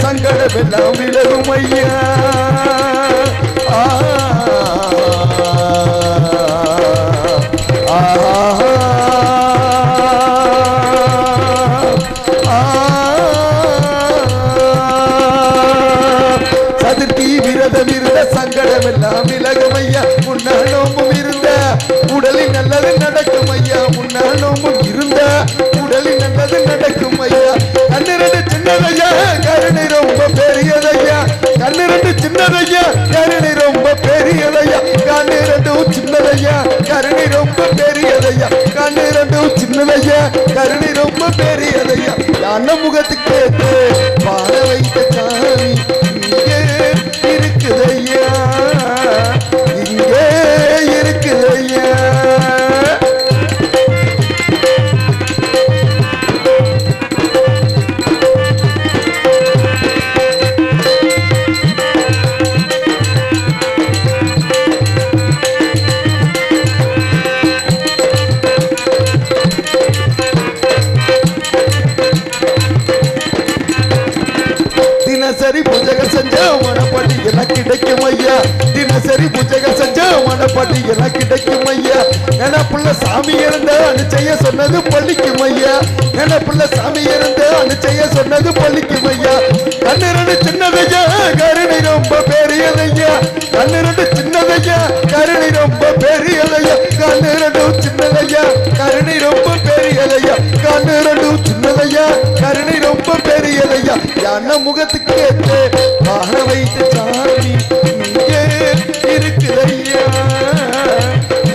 சங்கடமெல்லாம் விலகும் ஐயா. ஆ, ஆ, சதுர்த்தி விரதம் இருந்த சங்கடம் எல்லாம் விலகும் ஐயா. முன்னாள் நோம்பும் இருந்த உடலில் நல்லது நடக்கும் ஐயா. முன்னாள் நோம்பும் இருந்த கண்ணிரண்டு தினசரி புஜக செஞ்ச மனப்படி என கிடைக்கும் ஐயா. தினசரி புஜக செஞ்ச மனப்படி என கிடைக்கும் ஐயா. நினப்புள்ள சாமி இருந்த அனுச்சைய சொன்னது பள்ளிக்கும் ஐயா. நினப்புள்ள சாமி இருந்த அனுச்சைய சொன்னது பள்ளிக்கும் ஐயா. கண்ணிரண்டு சின்னதையா கருணை ரொம்ப பெரியதையா முகத்துக்கு ஏத்து வாழ வைத்த சாமி இங்கே இருக்குதையா?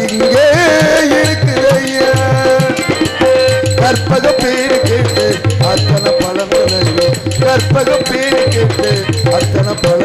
இங்கே இருக்குதையா? கற்பக பேரு கேட்டு அத்தனை பழம் கற்பக பேரு கேட்டு அத்தனை பழம்